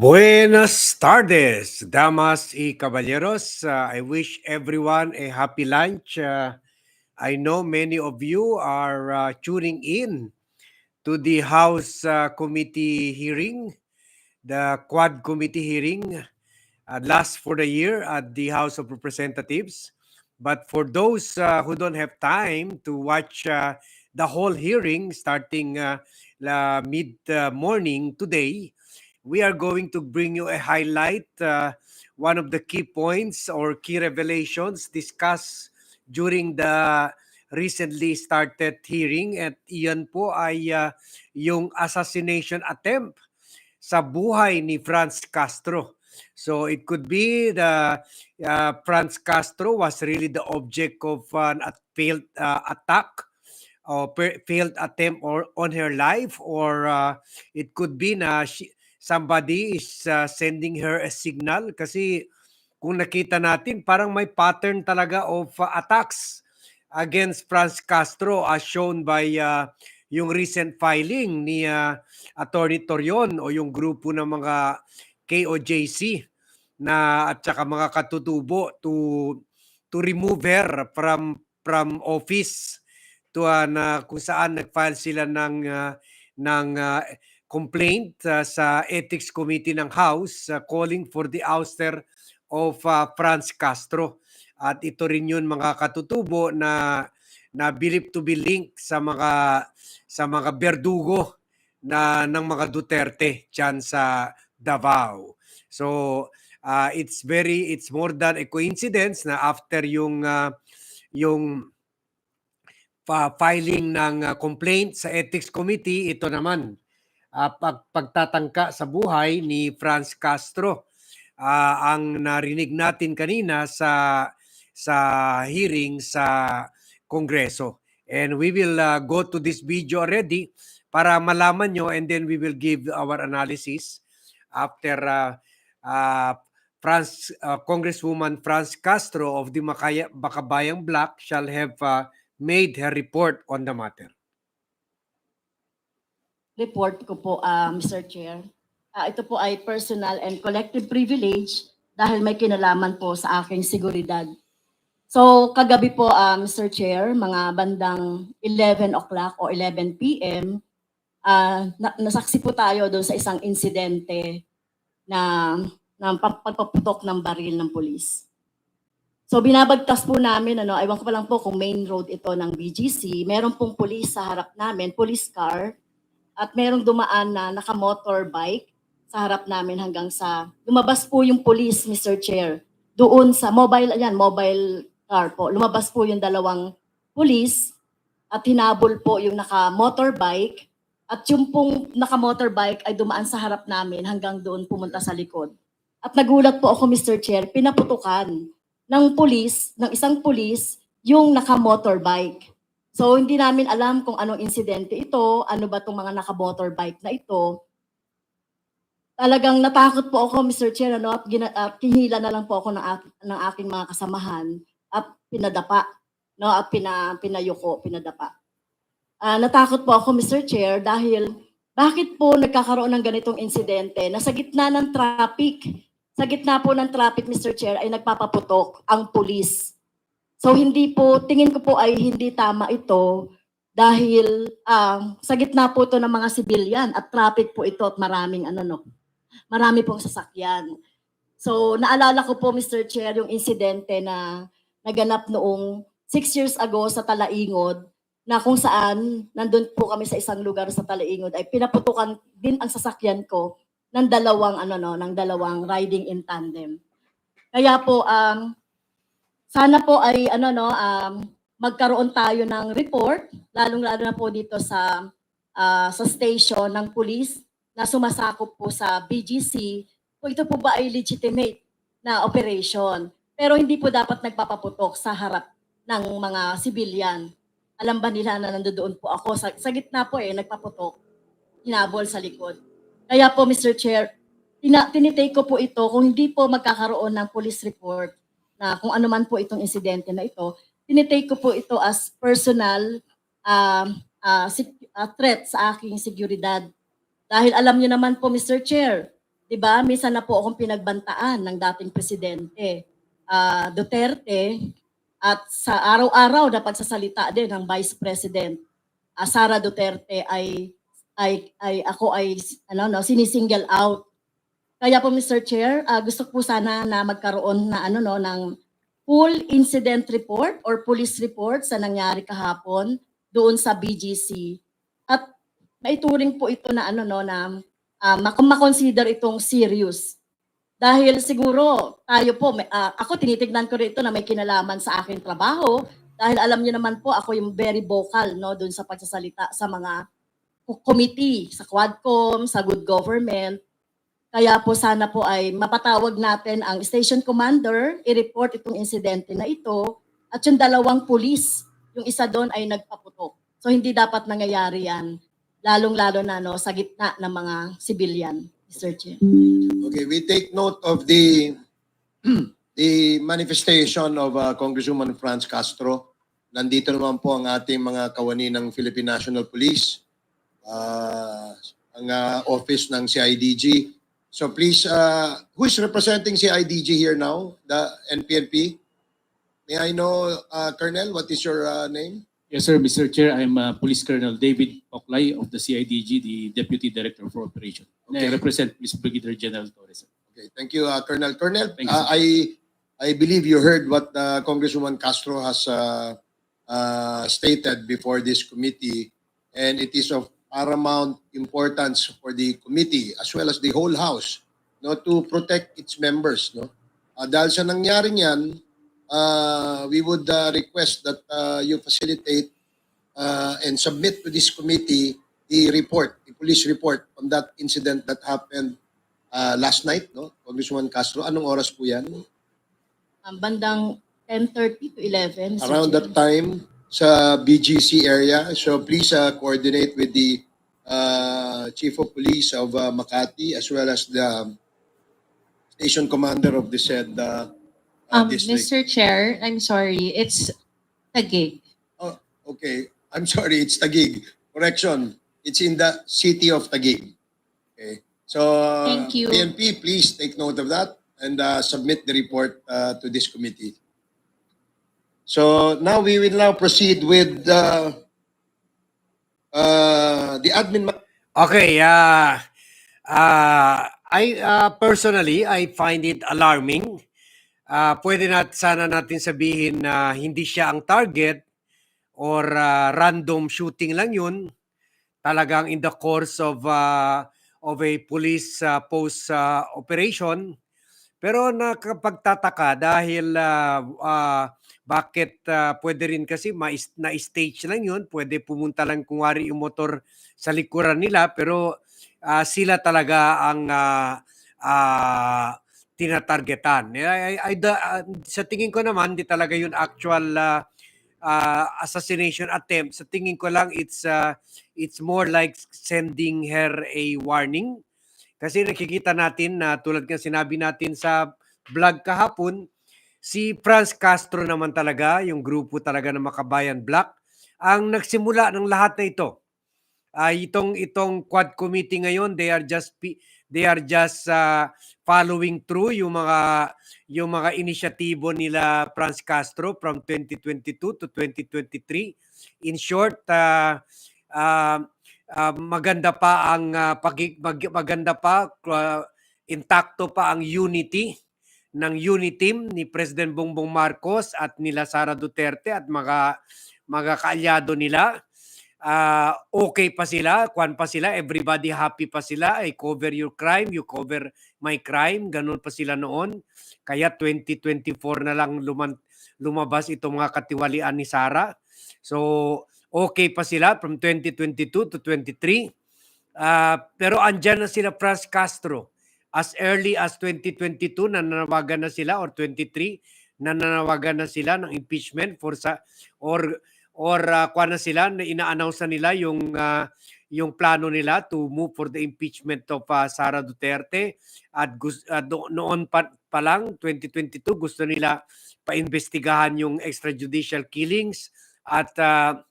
Buenas tardes, damas y caballeros. Uh, I wish everyone a happy lunch. Uh, I know many of you are uh, tuning in to the House uh, Committee hearing, the Quad Committee hearing, uh, last for the year at the House of Representatives. But for those uh, who don't have time to watch the whole hearing starting mid morning today, we are going to bring you a highlight, uh, one of the key points or key revelations discussed during the recently started hearing at iyan po ay uh, yung assassination attempt sa buhay ni Franz Castro. So it could be the uh, Franz Castro was really the object of an failed uh, attack or failed attempt or on her life or uh, it could be na she, somebody is uh, sending her a signal kasi kung nakita natin parang may pattern talaga of uh, attacks against Franz Castro as shown by uh, yung recent filing ni uh, Attorney Torion o yung grupo ng mga KOJC na at saka mga katutubo to to remove her from from office to uh, na kung saan nag-file sila ng uh, ng uh, complaint uh, sa Ethics Committee ng House uh, calling for the ouster of uh, Franz Castro. At ito rin yun mga katutubo na na believed to be linked sa mga sa mga berdugo na ng mga Duterte diyan sa Davao. So uh, it's very it's more than a coincidence na after yung uh, yung pa filing ng uh, complaint sa Ethics Committee, ito naman uh, pag, pagtatangka sa buhay ni Franz Castro. Uh, ang narinig natin kanina sa sa hearing sa Kongreso. And we will uh, go to this video already para malaman nyo and then we will give our analysis after uh, uh, Franz, uh, Congresswoman Franz Castro of the Makaya, Bakabayang Black shall have uh, made her report on the matter. Report ko po, ah, Mr. Chair. Ah, ito po ay personal and collective privilege dahil may kinalaman po sa aking seguridad. So, kagabi po, ah, Mr. Chair, mga bandang 11 o'clock o 11 p.m., ah, na- nasaksi po tayo doon sa isang insidente na ng pag- pagpaputok ng baril ng polis. So binabagtas po namin, ano, aywan ko pa lang po kung main road ito ng BGC, meron pong police sa harap namin, police car, at merong dumaan na naka-motorbike sa harap namin hanggang sa lumabas po yung police, Mr. Chair. Doon sa mobile, yan, mobile car po. Lumabas po yung dalawang police at hinabol po yung naka-motorbike at yung pong naka-motorbike ay dumaan sa harap namin hanggang doon pumunta sa likod. At nagulat po ako, Mr. Chair, pinaputukan ng police, ng isang police, yung naka-motorbike. So hindi namin alam kung anong insidente ito, ano ba itong mga naka-motorbike na ito. Talagang natakot po ako, Mr. Chair, ano, at, gina, at kinhila na lang po ako ng, ng aking mga kasamahan at pinadapa, no, at pina, pinayuko, pinadapa. Ah, natakot po ako, Mr. Chair, dahil bakit po nagkakaroon ng ganitong insidente na sa gitna ng traffic, sa gitna po ng traffic, Mr. Chair, ay nagpapaputok ang pulis. So hindi po, tingin ko po ay hindi tama ito dahil ah, sa gitna po ito ng mga civilian at traffic po ito at maraming ano no, marami pong sasakyan. So naalala ko po Mr. Chair yung insidente na naganap noong six years ago sa Talaingod na kung saan nandun po kami sa isang lugar sa Talaingod ay pinaputukan din ang sasakyan ko ng dalawang ano no, ng dalawang riding in tandem. Kaya po ang sana po ay ano no um, magkaroon tayo ng report lalong lalo na po dito sa ah, sa station ng police na sumasakop po sa BGC kung ito po ba ay legitimate na operation. Pero hindi po dapat nagpapaputok sa harap ng mga civilian alam ba nila na nandoon po ako? Sa, sa gitna po eh nagpaputok. Hinabol sa likod. Kaya po Mr. Chair tinitake ko po ito kung hindi po magkakaroon ng police report na kung ano man po itong insidente na ito, tinitake ko po ito as personal um, uh, sec- uh, threat sa aking seguridad. Dahil alam niyo naman po, Mr. Chair, 'di ba? Minsan na po akong pinagbantaan ng dating presidente ah, Duterte at sa araw-araw na pagsasalita din ng Vice President ah, Sara Duterte ay ay ay ako ay ano no sinisingle out. Kaya po Mr. Chair, ah, gusto ko po sana na magkaroon na ano no ng full incident report or police report sa nangyari kahapon doon sa BGC. At maituring po ito na ano no na uh, makonsider itong serious. Dahil siguro tayo po, ah, ako tinitignan ko rito na may kinalaman sa aking trabaho dahil alam niyo naman po ako yung very vocal no doon sa pagsasalita sa mga co- committee, sa Quadcom, sa good government. Kaya po sana po ay mapatawag natin ang station commander, i-report itong insidente na ito at yung dalawang pulis, yung isa doon ay nagpaputok. So hindi dapat nangyayari yan, lalong-lalo na no, sa gitna ng mga civilian, Mr. Chair. Okay, we take note of the the manifestation of uh, Congresswoman Franz Castro. Nandito naman po ang ating mga kawani ng Philippine National Police, uh, ang uh, office ng CIDG. So please, uh, who is representing CIDG here now? The NPNP? May I know, uh, Colonel, what is your uh, name? Yes, sir, Mr. Chair. I'm uh, Police Colonel David Oklay of the CIDG, the Deputy Director for Operation. And I Okay. represent Ms. Brigadier General Torres. Okay, thank you, uh, Colonel. Colonel, Thank you, uh, I I believe you heard what uh, Congresswoman Castro has uh, uh, stated before this committee, and it is of paramount importance for the committee as well as the whole House, no, to protect its members, no. Uh, dahil sa nangyaring yan, uh, we would uh, request that uh, you facilitate uh, and submit to this committee the report, the police report on that incident that happened uh, last night, no? Congresswoman Castro, anong oras po yan? Um, bandang 10.30 to 11, Mr. Around that time sa BGC area. So please uh, coordinate with the uh, Chief of Police of uh, Makati as well as the station commander of the said uh, uh, Um, district. Mr. Chair, I'm sorry, it's Taguig. Oh, okay. I'm sorry, it's Taguig. Correction. It's in the city of Taguig. Okay. So, Thank you. PNP, please take note of that and uh, submit the report uh, to this committee. So now we will now proceed with uh, uh, the admin. Okay, uh, uh, I uh, personally I find it alarming. Uh, pwede nat sana natin sabihin na hindi siya ang target or uh, random shooting lang yun. Talagang in the course of uh, of a police uh, post uh, operation. Pero nakapagtataka dahil uh, uh, bakit uh, pwede rin kasi ma- na-stage lang yun. Pwede pumunta lang kung wari yung motor sa likuran nila pero ah, sila talaga ang ah, ah, tinatargetan. I, I- I- ah, sa tingin ko naman, di talaga yun actual ah, ah, assassination attempt. Sa tingin ko lang, it's, ah, it's more like sending her a warning. Kasi nakikita natin na tulad ng sinabi natin sa vlog kahapon, si Franz Castro naman talaga, yung grupo talaga ng Makabayan Black, ang nagsimula ng lahat na ito. Ay itong itong quad committee ngayon they are just they are just uh, following through yung mga yung mga inisyatibo nila Franz Castro from 2022 to 2023 in short uh, uh, uh, maganda pa ang uh, pagi- mag- maganda pa uh, intakto pa ang unity ng unity team ni President Bongbong Marcos at nila Sara Duterte at mga mga kaalyado nila ah okay pa sila, kwan pa sila, everybody happy pa sila, I cover your crime, you cover my crime, ganun pa sila noon. Kaya 2024 na lang luman, lumabas itong mga katiwalian ni Sara. So, okay pa sila from 2022 to 23. Ah, pero andyan na sila Franz Castro. As early as 2022, nananawagan na sila or 23, nananawagan na sila ng impeachment for sa or or uh, kuha na sila na ina-announce na nila yung ah, yung plano nila to move for the impeachment of ah, Sara Duterte. At do- noon pa, pa lang 2022 gusto nila paimbestigahan yung extrajudicial killings. At ah,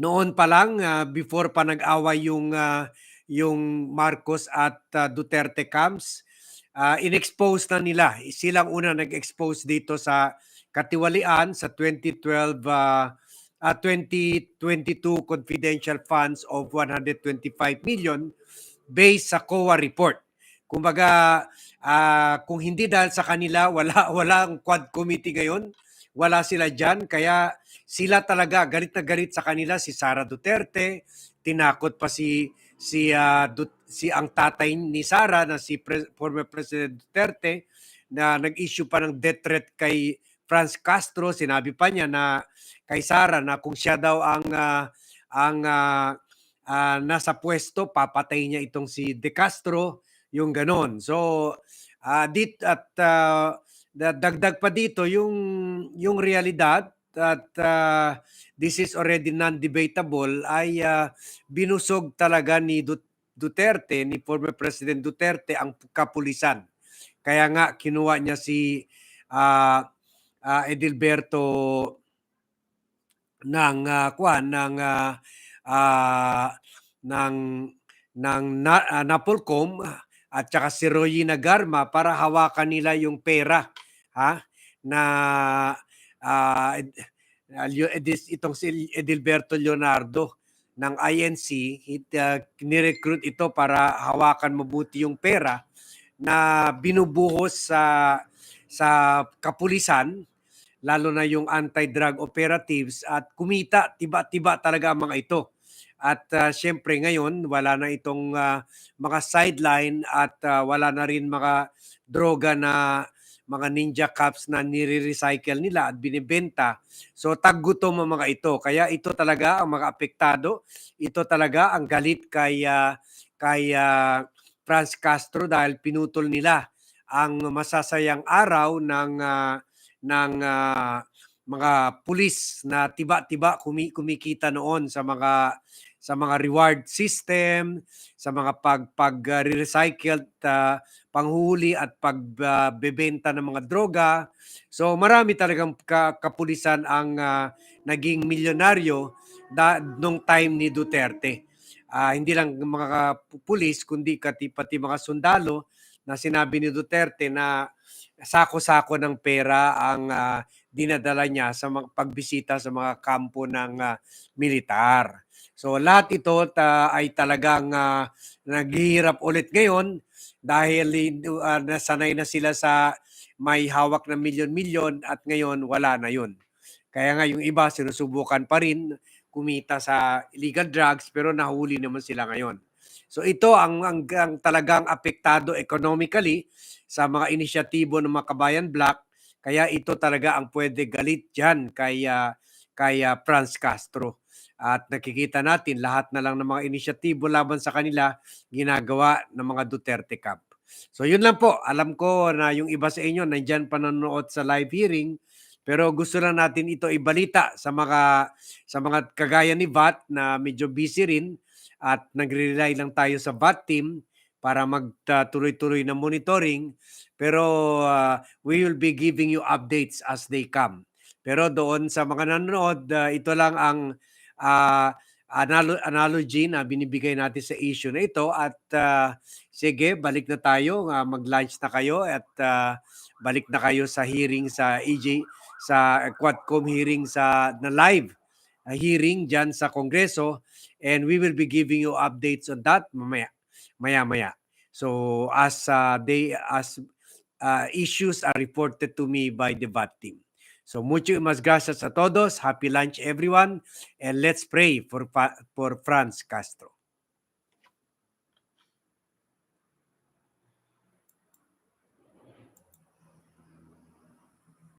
noon pa lang ah, before pa nag-away yung ah, yung Marcos at uh, Duterte camps. Uh, in-expose na nila. Silang una nag-expose dito sa katiwalian sa 2012 uh, uh, 2022 confidential funds of 125 million based sa COA report. Kumbaga, ah, kung hindi dahil sa kanila, wala walang quad committee ngayon. Wala sila diyan kaya sila talaga galit na galit sa kanila si Sara Duterte, tinakot pa si si ah, Dut- si ang tatay ni Sara na si Pre- former President Duterte na nag-issue pa ng death threat kay Franz Castro, sinabi pa niya na kay Sara na kung siya daw ang ah, ang ah, ah, nasa pwesto, papatay niya itong si De Castro, yung ganon. So, ah dit at da- dagdag pa dito yung yung realidad at ah, this is already non-debatable ay ah, binusog talaga ni Dut- Duterte, ni former President Duterte ang kapulisan. Kaya nga kinuha niya si ah, ah, Edilberto ng ah, kuwan ng ah, ah, ng ng na, ah, Napolcom at saka si Royina Garma para hawakan nila yung pera ha na Leo- edis- itong si Edilberto Leonardo ng INC it, ah, nirecruit ito para hawakan mabuti yung pera na binubuhos sa sa kapulisan lalo na yung anti-drug operatives at kumita tiba-tiba talaga ang mga ito. At ah, syempre ngayon wala na itong ah, mga sideline at ah, wala na rin mga droga na mga ninja cups na nire-recycle nila at binibenta. So taggutom ang mga ito. Kaya ito talaga ang mga apektado. Ito talaga ang galit kay ah, kay ah, Franz Castro dahil pinutol nila ang masasayang araw ng ah, ng ah, mga pulis na tiba-tiba kumi- kumikita noon sa mga sa mga reward system, sa mga pag pag ah, ah, panghuli at pagbebenta ng mga droga. So marami talagang ka- kapulisan ang ah, naging milyonaryo da, nung time ni Duterte. Ah, hindi lang mga pulis kundi kati pati mga sundalo na sinabi ni Duterte na sako-sako ng pera ang ah, dinadala niya sa mga pagbisita sa mga kampo ng ah, militar. So lahat ito ta- ay talagang ah, naghihirap ulit ngayon dahil uh, nasanay na sila sa may hawak na milyon-milyon at ngayon wala na yun. Kaya nga yung iba sinusubukan pa rin kumita sa illegal drugs pero nahuli naman sila ngayon. So ito ang, ang, ang talagang apektado economically sa mga inisyatibo ng mga kabayan black. Kaya ito talaga ang pwede galit dyan kay, ah, kay Franz Castro. At nakikita natin lahat na lang ng mga inisyatibo laban sa kanila ginagawa ng mga Duterte camp. So yun lang po. Alam ko na yung iba sa inyo nandyan pa sa live hearing pero gusto lang natin ito ibalita sa mga sa mga kagaya ni VAT na medyo busy rin at nagre-rely lang tayo sa VAT team para magtuloy-tuloy na monitoring pero ah, we will be giving you updates as they come. Pero doon sa mga nanonood, ah, ito lang ang ah, analo- analogy na binibigay natin sa issue na ito at ah, sige, balik na tayo, ah, mag-lunch na kayo at ah, balik na kayo sa hearing sa EJ sa Quadcom hearing sa na live ah, hearing diyan sa Kongreso and we will be giving you updates on that mamaya maya-maya. So as uh, they as uh, issues are reported to me by the VAT team. So mucho mas gracias a todos. Happy lunch everyone and let's pray for for Franz Castro.